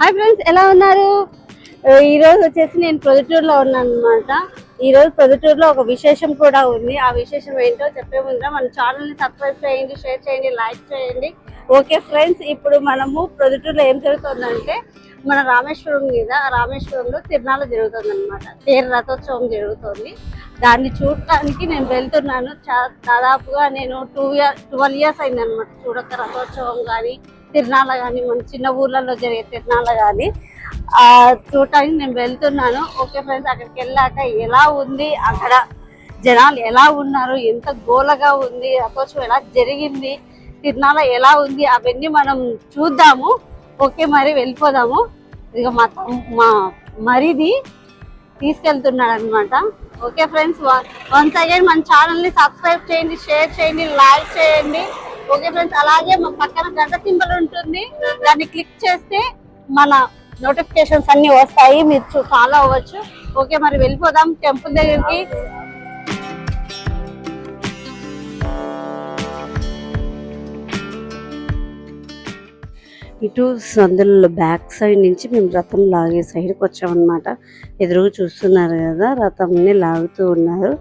Hi friends ఎలా ఉన్నారు? ఈ రోజు వచ్చేసి నేను ప్రొద్దుటూరులో ఉన్నాను అనమాట ఈ రోజు ప్రొద్దుటూరులో ఒక విశేషం కూడా ఉంది. ఆ విశేషం ఏంటో చెప్పే ముందర మన ఛానల్ని సబ్స్క్రైబ్ చేయండి షేర్ చేయండి లైక్ చేయండి. ఓకే ఫ్రెండ్స్ ఇప్పుడు మనము ప్రొద్దుటూరులో ఏం జరుగుతుందంటే మన రామేశ్వరం మీద రామేశ్వరంలో తిరునాళ్ళ జరుగుతుంది అనమాట తేరు రథోత్సవం జరుగుతుంది. దాన్ని చూడటానికి నేను వెళ్తున్నాను. దాదాపుగా నేను టూ ఇయర్ ట్వెల్వ్ ఇయర్స్ అయింది అనమాట చూడక రథోత్సవం కానీ తిరునాళ్ళ కానీ మన చిన్న ఊర్లలో జరిగే తిరునాళ్ళ కానీ ఆ చూడటానికి నేను వెళ్తున్నాను. ఓకే ఫ్రెండ్స్ అక్కడికి వెళ్ళాక ఎలా ఉంది? అక్కడ జనాలు ఎలా ఉన్నారు? ఎంత గోలగా ఉంది? రథోత్సవం ఎలా జరిగింది? తిరణాల ఎలా ఉంది? అవన్నీ మనం చూద్దాము. ఓకే మరి వెళ్ళిపోదాము. ఇక మా తమ్- మా మరిది తీసుకెళ్తున్నాడు అనమాట ఓకే ఫ్రెండ్స్ వన్స్ అగైన్ మన ఛానల్ని సబ్స్క్రైబ్ చేయండి షేర్ చేయండి లైక్ చేయండి. ఓకే ఫ్రెండ్స్ అలాగే మా పక్కన గంట సింబల్ ఉంటుంది. దాన్ని క్లిక్ చేస్తే మన నోటిఫికేషన్స్ అన్ని వస్తాయి. మీరు ఫాలో అవ్వచ్చు. ఓకే మరి వెళ్ళిపోదాం టెంపుల్ దగ్గరికి. ఇటు సందులలో బ్యాక్ సైడ్ నుంచి మేము రథం లాగే సైడ్కి వచ్చామన్నమాట. ఎదురుగా చూస్తున్నారు కదా రథంని లాగుతూ ఉన్నారు.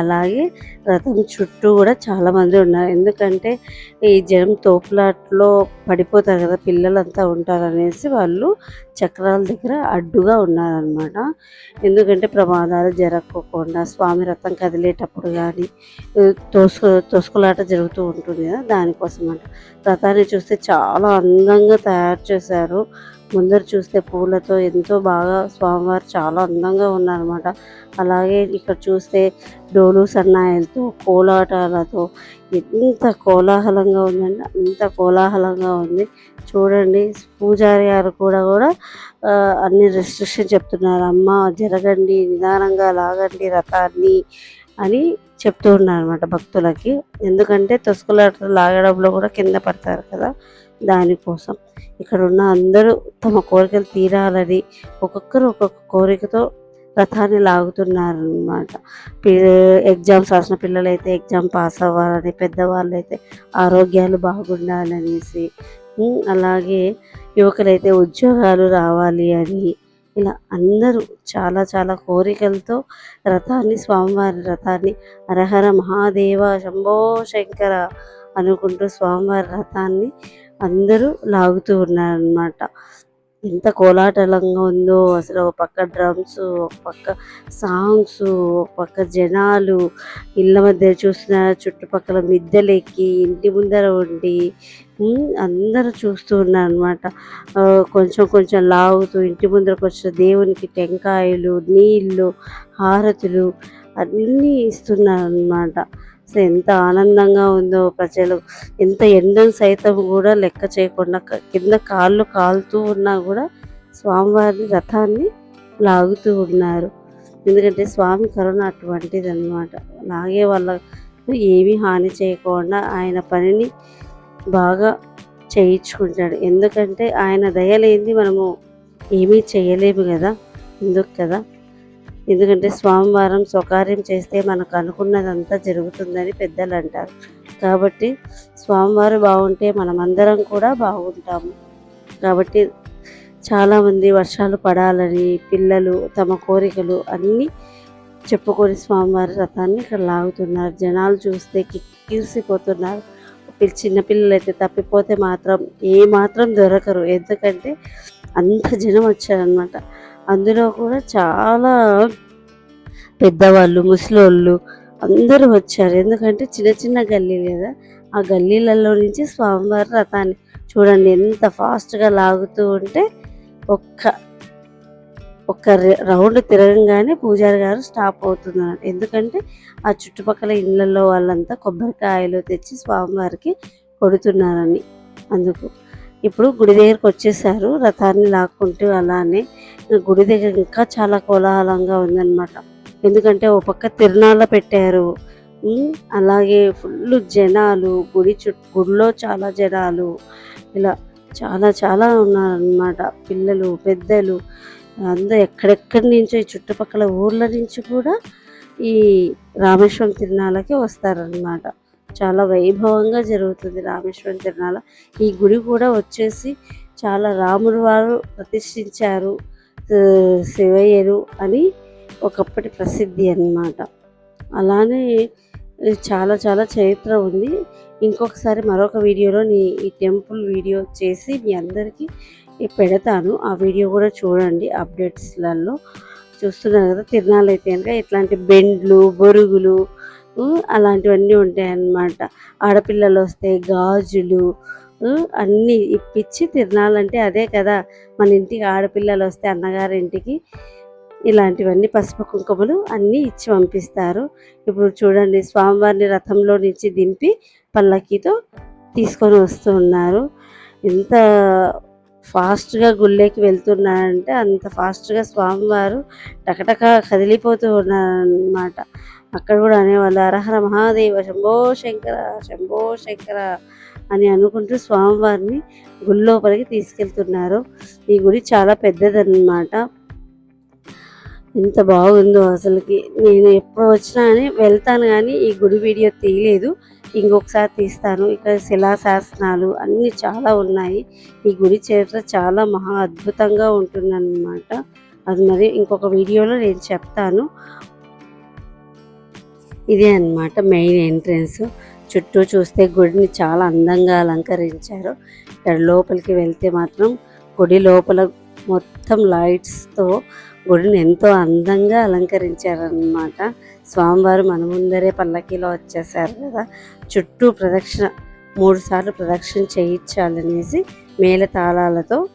అలాగే రథం చుట్టూ కూడా చాలా మంది ఉన్నారు. ఎందుకంటే ఈ జనం తోపులాట్లో పడిపోతారు కదా పిల్లలంతా ఉంటారనేసి వాళ్ళు చక్రాల దగ్గర అడ్డుగా ఉన్నారనమాట ఎందుకంటే ప్రమాదాలు జరగకోకుండా స్వామి రథం కదిలేటప్పుడు కానీ తోసుకు తోసుకులాట జరుగుతూ ఉంటుంది కదా దానికోసం అంట రథాన్ని చూస్తే చాలా అందంగా తయారు చేశారు. ముందర చూస్తే పూలతో ఎంతో బాగా స్వామివారు చాలా అందంగా ఉన్నారన్నమాట. అలాగే ఇక్కడ చూస్తే డోలు సన్నాయిలతో కోలాటాలతో ఎంత కోలాహలంగా ఉందండి అంత కోలాహలంగా ఉంది. చూడండి పూజారి గారు కూడా కూడా అన్ని రెస్ట్రిక్షన్ చెప్తున్నారు. అమ్మ జరగండి నిదానంగా లాగండి రథాన్ని అని చెప్తూ ఉన్నారు అనమాట భక్తులకి. ఎందుకంటే తొసుకులాట లాగడంలో కూడా కింద పడతారు కదా దానికోసం. ఇక్కడ ఉన్న అందరూ తమ కోరికలు తీరాలని ఒక్కొక్కరు ఒక్కొక్క కోరికతో రథాన్ని లాగుతున్నారనమాట ఎగ్జామ్స్ రాసిన పిల్లలైతే ఎగ్జామ్ పాస్ అవ్వాలని పెద్దవాళ్ళు అయితే ఆరోగ్యాలు బాగుండాలనేసి అలాగే యువకులైతే ఉద్యోగాలు రావాలి అని ఇలా అందరూ చాలా చాలా కోరికలతో రథాన్ని స్వామివారి రథాన్ని హరహర మహాదేవ శంభో శంకర అనుకుంటూ స్వామివారి రథాన్ని అందరూ లాగుతూ ఉన్నారనమాట ఎంత కోలాటలంగా ఉందో. అసలు ఒక పక్క డ్రమ్స్ ఒక పక్క సాంగ్స్ ఒక పక్క జనాలు ఇళ్ళ మధ్య చూసిన చుట్టుపక్కల మిద్దెలెక్కి ఇంటి ముందర ఉండి అందరూ చూస్తూ ఉన్నారు అనమాట కొంచెం కొంచెం లాగుతూ ఇంటి ముందరకు వచ్చిన దేవునికి టెంకాయలు నీళ్ళు హారతులు అన్నీ ఇస్తున్నారు అనమాట అసలు ఎంత ఆనందంగా ఉందో ప్రజలు. ఎంత ఎండను సైతం కూడా లెక్క చేయకుండా కింద కాళ్ళు కాలుతూ ఉన్నా కూడా స్వామివారి రథాన్ని లాగుతూ ఉన్నారు. ఎందుకంటే స్వామి కరుణ అటువంటిది అనమాట లాగే వాళ్ళకు ఏమీ హాని చేయకుండా ఆయన పనిని బాగా చేయించుకుంటాడు. ఎందుకంటే ఆయన దయలేంది మనము ఏమీ చేయలేము కదా. ఎందుకు కదా? ఎందుకంటే స్వామివారం స్వకార్యం చేస్తే మనకు అనుకున్నదంతా జరుగుతుందని పెద్దలు అంటారు. కాబట్టి స్వామివారు బాగుంటే మనమందరం కూడా బాగుంటాము. కాబట్టి చాలామంది వర్షాలు పడాలని పిల్లలు తమ కోరికలు అన్నీ చెప్పుకొని స్వామివారి రథాన్ని ఇక్కడ లాగుతున్నారు. జనాలు చూస్తే కిక్కిరిసిపోతున్నారు. చిన్నపిల్లలు అయితే తప్పిపోతే మాత్రం ఏ మాత్రం దొరకరు. ఎందుకంటే అంత జనం వచ్చారనమాట అందులో కూడా చాలా పెద్దవాళ్ళు ముసలోళ్ళు అందరూ వచ్చారు. ఎందుకంటే చిన్న చిన్న గల్లీ కదా ఆ గల్లీలలో నుంచి స్వామివారి రథాన్ని చూడండి ఎంత ఫాస్ట్గా లాగుతూ ఉంటే ఒక్క ఒక్క రౌండ్ తిరగంగానే పూజారి గారు స్టాప్ అవుతున్నారు ఎందుకంటే ఆ చుట్టుపక్కల ఇళ్ళల్లో వాళ్ళంతా కొబ్బరికాయలు తెచ్చి స్వామివారికి కొడుతున్నారని అందుకు. ఇప్పుడు గుడి దగ్గరకు వచ్చేసారు. రథాన్ని లాక్కుంటూ అలానే గుడి దగ్గర ఇంకా చాలా కోలాహలంగా ఉందన్నమాట. ఎందుకంటే ఓ పక్క తిరునాళ్ళ పెట్టారు. అలాగే ఫుల్ జనాలు గుడి చుట్టూ గుడిలో చాలా జనాలు. ఇలా చాలా చాలా ఉన్నారనమాట పిల్లలు పెద్దలు అందరూ ఎక్కడెక్కడి నుంచో ఈ చుట్టుపక్కల ఊర్ల నుంచి కూడా ఈ రామేశ్వరం తిరునాళ్ళకి వస్తారనమాట చాలా వైభవంగా జరుగుతుంది రామేశ్వరం తిరునాళ్ళ ఈ గుడి కూడా వచ్చేసి చాలా రాముడు వారు ప్రతిష్ఠించారు శివయ్యరు అని ఒకప్పటి ప్రసిద్ధి అన్నమాట. అలానే చాలా చాలా చరిత్ర ఉంది. ఇంకొకసారి మరొక వీడియోలో నీ ఈ టెంపుల్ వీడియో చేసి మీ అందరికీ పెడతాను. ఆ వీడియో కూడా చూడండి అప్డేట్స్లలో. చూస్తున్నారు కదా తిరణాలు అయితే కనుక ఇట్లాంటి బెండ్లు బొరుగులు అలాంటివన్నీ ఉంటాయి అన్నమాట ఆడపిల్లలు వస్తే గాజులు అన్నీ ఇప్పించి తిరణాలంటే అదే కదా. మన ఇంటికి ఆడపిల్లలు వస్తే అన్నగారి ఇంటికి ఇలాంటివన్నీ పసుపు కుంకుమలు అన్నీ ఇచ్చి పంపిస్తారు. ఇప్పుడు చూడండి స్వామివారిని రథంలో నుంచి దింపి పల్లకీతో తీసుకొని వస్తూ ఉన్నారు. ఎంత ఫాస్ట్గా గుళ్ళేకి వెళ్తున్నారంటే అంత ఫాస్ట్గా స్వామివారు టకటక కదిలిపోతూ ఉన్నారన్నమాట. అక్కడ కూడా అనేవాళ్ళు అరహర మహాదేవ శంభో శంకర శంభో శంకర అని అనుకుంటూ స్వామివారిని గుడి లోపలికి తీసుకెళ్తున్నారు. ఈ గుడి చాలా పెద్దదన్నమాట. ఎంత బాగుందో అసలుకి. నేను ఎప్పుడు వచ్చినా అని వెళ్తాను కానీ ఈ గుడి వీడియో తీయలేదు. ఇంకొకసారి తీస్తాను. ఇక్కడ శిలాశాసనాలు అన్నీ చాలా ఉన్నాయి. ఈ గుడి చరిత్ర చాలా మహా అద్భుతంగా ఉంటుందన్నమాట. అది మరి ఇంకొక వీడియోలో నేను చెప్తాను. ఇదే అన్నమాట మెయిన్ ఎంట్రన్స్. చుట్టూ చూస్తే గుడిని చాలా అందంగా అలంకరించారు. ఇక్కడ లోపలికి వెళ్తే మాత్రం గుడి లోపల మొత్తం లైట్స్తో గుడిని ఎంతో అందంగా అలంకరించారనమాట స్వామివారు మన ముందరే పల్లకీలో వచ్చేసారు కదా. చుట్టూ ప్రదక్షిణ మూడు సార్లు ప్రదక్షిణ చేయించాలనేసి మేళ తాళాలతో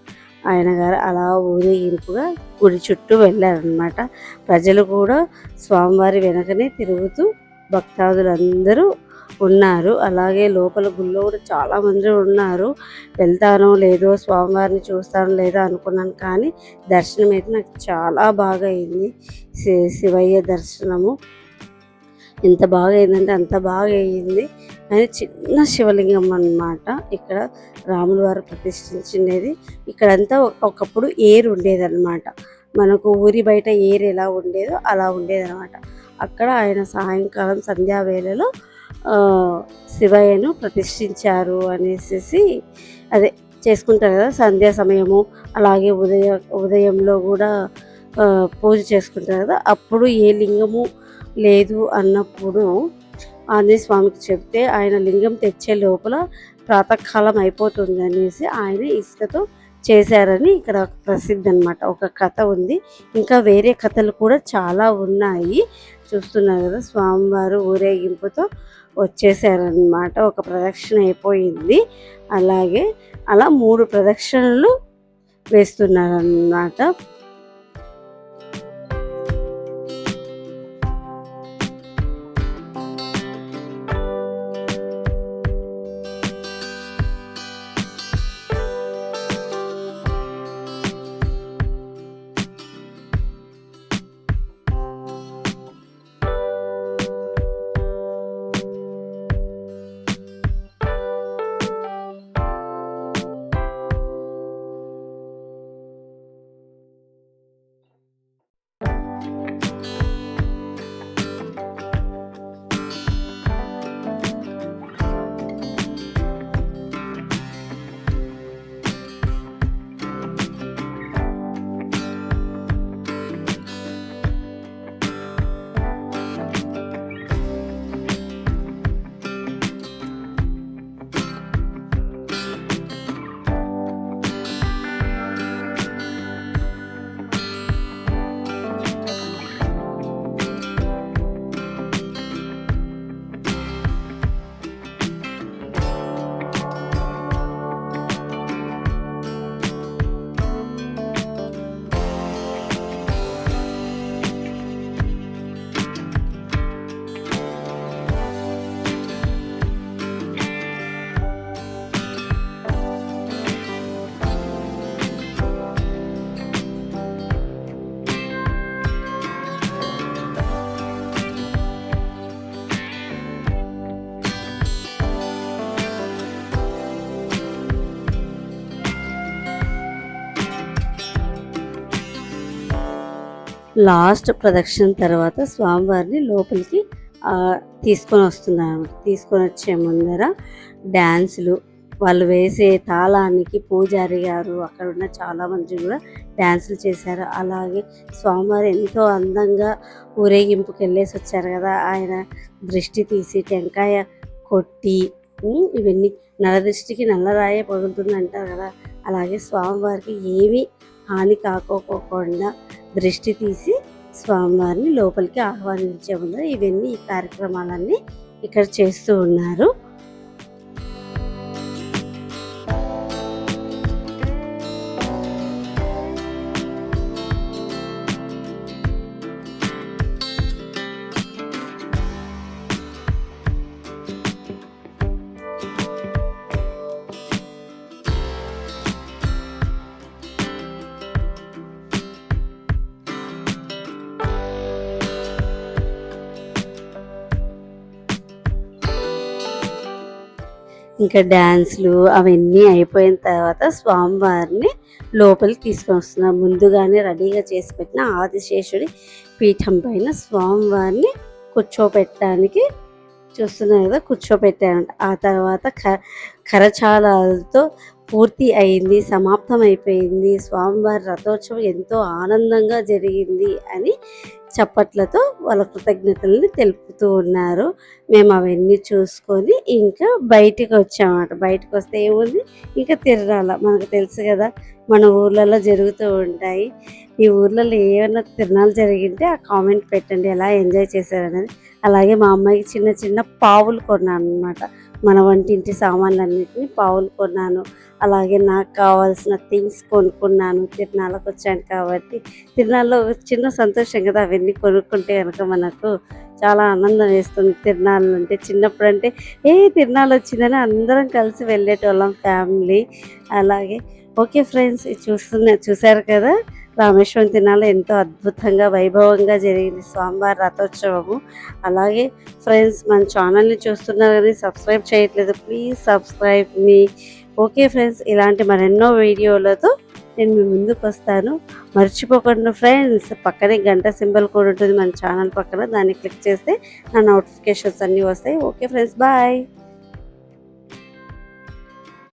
ఆయన గారు అలా ఊరేగింపుగా గుడి చుట్టూ వెళ్ళారనమాట ప్రజలు కూడా స్వామివారి వెనకనే తిరుగుతూ భక్తాదులందరూ ఉన్నారు. అలాగే లోపల గుళ్ళో కూడా చాలామంది ఉన్నారు. వెళ్తానో లేదో స్వామివారిని చూస్తానో లేదో అనుకున్నాను కానీ దర్శనం అయితే నాకు చాలా బాగా అయింది. శి- శివయ్య దర్శనము ఎంత బాగా అయిందంటే అంత బాగా అయ్యింది కానీ చిన్న శివలింగం అన్నమాట. ఇక్కడ రాముల వారు ప్రతిష్ఠించినది ఇక్కడంతా ఒకప్పుడు ఏరు ఉండేదన్నమాట. మనకు ఊరి బయట ఏరు ఎలా ఉండేదో అలా ఉండేదన్నమాట. అక్కడ ఆయన సాయంకాలం సంధ్యా వేళలో శివయ్యను ప్రతిష్ఠించారు అనేసి అదే చేసుకుంటారు కదా సంధ్యా సమయము అలాగే ఉదయ ఉదయంలో కూడా పూజ చేసుకుంటారు కదా అప్పుడు ఏ లింగము లేదు అన్నప్పుడు ఆంజనేయ స్వామికి చెప్తే ఆయన లింగం తెచ్చే లోపల ప్రాతకాలం అయిపోతుంది అనేసి ఆయన ఇసుకతో చేశారని ఇక్కడ ప్రసిద్ధి అన్నమాట. ఒక కథ ఉంది. ఇంకా వేరే కథలు కూడా చాలా ఉన్నాయి. చూస్తున్నారు కదా స్వామివారు ఊరేగింపుతో వచ్చేసారనమాట ఒక ప్రదక్షిణ అయిపోయింది. అలాగే అలా మూడు ప్రదక్షిణలు వేస్తున్నారన్నమాట. లాస్ట్ ప్రదక్షిణ తర్వాత స్వామివారిని లోపలికి తీసుకొని వస్తున్నారు తీసుకొని వచ్చే ముందర డ్యాన్సులు వాళ్ళు వేసే తాళానికి పూజారి గారు అక్కడ ఉన్న చాలామంది కూడా డ్యాన్సులు చేశారు. అలాగే స్వామివారు ఎంతో అందంగా ఊరేగింపుకి వెళ్ళేసి వచ్చారు కదా. ఆయన దృష్టి తీసి టెంకాయ కొట్టి ఇవన్నీ ఇవన్నీ నరదృష్టికి నల్లరాయే పగులుతుంది అంటారు కదా. అలాగే స్వామివారికి ఏమీ హాని కాకోకుండా దృష్టి తీసి స్వామివారిని లోపలికి ఆహ్వానించే ముందు ఇవన్నీ ఈ కార్యక్రమాలన్నీ ఇక్కడ చేస్తూ ఉన్నారు. ఇంకా డ్యాన్స్లు అవన్నీ అయిపోయిన తర్వాత స్వామివారిని లోపలికి తీసుకొని వస్తున్నారు ముందుగానే రెడీగా చేసి పెట్టిన ఆదిశేషుడి పీఠం పైన స్వామివారిని కూర్చోపెట్టడానికి చూస్తున్నారు కదా కూర్చోపెట్టారంట. ఆ తర్వాత కరచాలతో పూర్తి అయింది సమాప్తం అయిపోయింది స్వామివారి రథోత్సవం ఎంతో ఆనందంగా జరిగింది అని చప్పట్లతో వాళ్ళ కృతజ్ఞతల్ని తెలుపుతూ ఉన్నారు. మేము అవన్నీ చూసుకొని ఇంకా బయటికి వచ్చామన్నమాట. బయటకు వస్తే ఏముంది? ఇంకా తిరణాల మనకు తెలుసు కదా మన ఊర్లలో జరుగుతూ ఉంటాయి. ఈ ఊర్లలో ఏమైనా తిరణాలు జరిగింటే ఆ కామెంట్ పెట్టండి. ఎలా ఎంజాయ్ చేశారనేది. అలాగే మా అమ్మాయికి చిన్న చిన్న పావులు కొన్నాను అనమాట మన వంటింటి సామాన్లన్నింటినీ పావులు కొన్నాను. అలాగే నాకు కావాల్సిన థింగ్స్ కొనుక్కున్నాను. తిరునాళ్ళకి వచ్చాను కాబట్టి తిరునాళ్ళలో చిన్న సంతోషం కదా అవన్నీ కొనుక్కుంటే కనుక మనకు చాలా ఆనందం వేస్తుంది. తిరునాళ్ళు అంటే చిన్నప్పుడు అంటే ఏ తిరునాళ్ళు వచ్చిందని అందరం కలిసి వెళ్ళేటోళ్ళం ఫ్యామిలీ. అలాగే ఓకే ఫ్రెండ్స్ చూస్తున్నా చూస్తున్న చూశారు కదా? రామేశ్వరం తిరునాళ్ళు ఎంతో అద్భుతంగా వైభవంగా జరిగింది స్వామివారి రథోత్సవము. అలాగే ఫ్రెండ్స్ మన ఛానల్ని చూస్తున్నారు కానీ సబ్స్క్రైబ్ చేయట్లేదు. Please subscribe me. Okay friends ఇలాంటి మరెన్నో వీడియోలతో నేను మీ ముందుకు వస్తాను. మర్చిపోకుండా ఫ్రెండ్స్ పక్కనే గంట సింబల్ కూడా ఉంటుంది మన ఛానల్ పక్కన. దాన్ని క్లిక్ చేస్తే నా నోటిఫికేషన్స్ అన్నీ వస్తాయి. Okay friends bye.